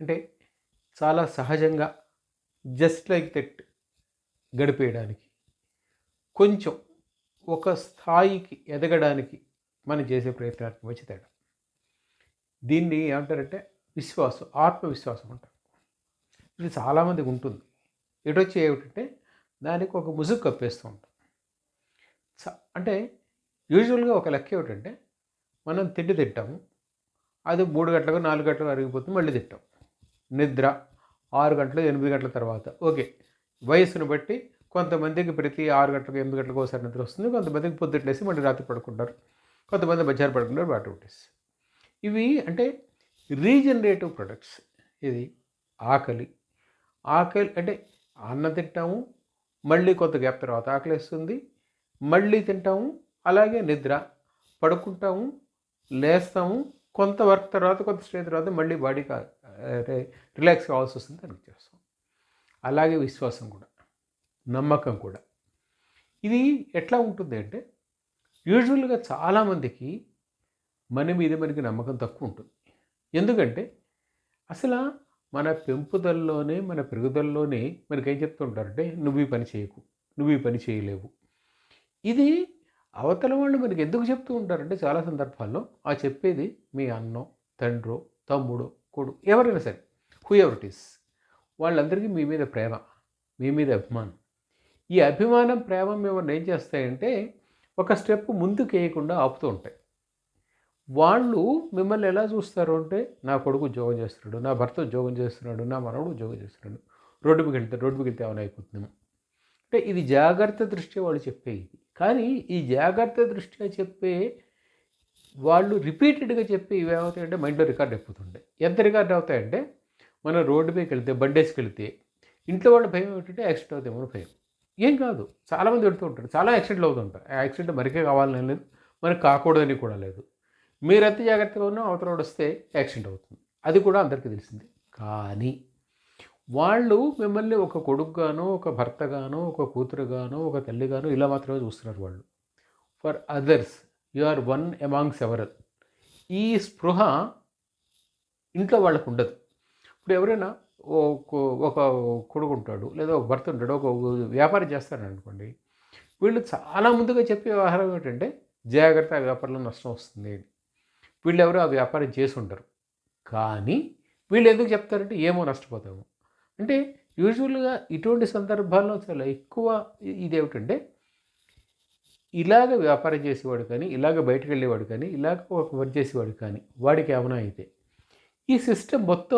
అంటే చాలా సహజంగా జస్ట్ లైక్ దట్ గడిపేయడానికి. కొంచెం ఒక స్థాయికి ఎదగడానికి మనం చేసే ప్రయత్నానికి వచ్చి తేడా దీన్ని ఏమంటారంటే విశ్వాసం ఆత్మవిశ్వాసం అంటారు. ఇది చాలామందికి ఉంటుంది. ఎటొచ్చి ఏమిటంటే దానికి ఒక ముసుగు కప్పేస్తూ ఉంటాం. అంటే యూజువల్గా ఒక లెక్క ఏమిటంటే మనం తిండి తింటాము. అది మూడు గంటలకు నాలుగు గంటలకు అరిగిపోతుంది మళ్ళీ తింటాం. నిద్ర ఆరు గంటలు ఎనిమిది గంటల తర్వాత. ఓకే. వయసును బట్టి కొంతమందికి ప్రతి ఆరు గంటలకు ఎనిమిది గంటలకు ఒకసారి నిద్ర వస్తుంది. కొంతమందికి పొద్దుట్లేసి మళ్ళీ రాత్రి పడుకుంటారు. కొంతమంది మధ్యాహ్నం పడుకుంటారు వాటి ఇవి అంటే రీజనరేటివ్ ప్రొడక్ట్స్. ఇది ఆకలి. ఆకలి అంటే అన్నం తింటాము మళ్ళీ కొంత గ్యాప్ తర్వాత ఆకలి వేస్తుంది మళ్ళీ తింటాము అలాగే నిద్ర. పడుకుంటాము లేస్తాము కొంత వర్క్ తర్వాత కొంత స్టే తర్వాత మళ్ళీ బాడీకి రిలాక్స్ కావాల్సి వస్తుంది దానికి చేస్తాం అలాగే విశ్వాసం కూడా నమ్మకం కూడా. ఇది ఎట్లా ఉంటుంది అంటే యూజువల్గా చాలామందికి మన మీద మనకి నమ్మకం తక్కువ ఉంటుంది. ఎందుకంటే అసలు మన పెంపుదలలోనే మన పెరుగుదలలోనే మనకి ఏం చెప్తుంటారంటే నువ్వు ఈ పని చేయకు నువ్వు ఈ పని చేయలేవు. ఇది అవతల వాళ్ళు మనకి ఎందుకు చెప్తూ ఉంటారంటే చాలా సందర్భాల్లో ఆ చెప్పేది మీ అన్నో తండ్రో తమ్ముడో కొడుకు ఎవరైనా సరే హూ ఎవర్ ఇట్ ఈస్ వాళ్ళందరికీ మీ మీద ప్రేమ మీ మీద అభిమానం. ఈ అభిమానం ప్రేమ మిమ్మల్ని ఏం చేస్తాయంటే ఒక స్టెప్ ముందుకు వేయకుండా ఆపుతూ ఉంటాయి. వాళ్ళు మిమ్మల్ని ఎలా చూస్తారు అంటే నా కొడుకు ఉద్యోగం చేస్తున్నాడు నా భర్త ఉద్యోగం చేస్తున్నాడు నా మనవడు ఉద్యోగం చేస్తున్నాడు రోడ్డు మీద వెళ్తే రోడ్డు మీద వెళ్తే ఏమైనా అయిపోతున్నాము అంటే ఇది జాగ్రత్త దృష్ట్యా వాళ్ళు చెప్పే ఇది కానీ ఈ జాగ్రత్త దృష్ట్యా చెప్పే వాళ్ళు రిపీటెడ్గా చెప్పి ఇవి ఏమవుతాయంటే మైండ్లో రికార్డ్ అయిపోతుండే ఎంత రికార్డ్ అవుతాయంటే మనం రోడ్డు మీదకి వెళ్తే బండేసుకు వెళ్తే ఇంట్లో వాళ్ళ భయం ఏమిటంటే యాక్సిడెంట్ అవుతామో భయం. ఏం కాదు. చాలామంది పెడుతూ ఉంటారు. చాలా యాక్సిడెంట్లు అవుతుంటారు ఆ యాక్సిడెంట్ మరికే కావాలని లేదు. మనకు కాకూడదని కూడా లేదు. మీరు ఎంత జాగ్రత్తగా ఉన్నా అవతల వస్తే యాక్సిడెంట్ అవుతుంది. అది కూడా అందరికీ తెలిసిందే. కానీ వాళ్ళు మిమ్మల్ని ఒక కొడుకుగానో ఒక భర్తగానో ఒక కూతురుగానో ఒక తల్లిగానో ఇలా మాత్రమే చూస్తున్నారు వాళ్ళు. For others you are one among several. ఈ స్పృహ ఇంట్లో వాళ్ళకు ఉండదు. ఇప్పుడు ఎవరైనా ఒక కొడుకు ఉంటాడు లేదా ఒక భర్త ఉంటాడు ఒక వ్యాపారం చేస్తాడు అనుకోండి వీళ్ళు చాలా ముందుగా చెప్పే వ్యవహారం ఏంటంటే జాగ్రత్త ఆ వ్యాపారంలో నష్టం వస్తుంది అని. వీళ్ళు ఎవరు ఆ వ్యాపారం చేసి ఉంటారు కానీ వీళ్ళు ఎందుకు చెప్తారంటే ఏమో నష్టపోతాము. అంటే యూజువల్గా ఇటువంటి సందర్భాల్లో చాలా ఎక్కువ ఇదేమిటంటే ఇలాగ వ్యాపారం చేసేవాడు కానీ ఇలాగ బయటకు వెళ్ళేవాడు కానీ ఇలాగ ఒక వర్క్ చేసేవాడు కానీ వాడికి ఏమైనా అయితే ఈ సిస్టమ్ మొత్తం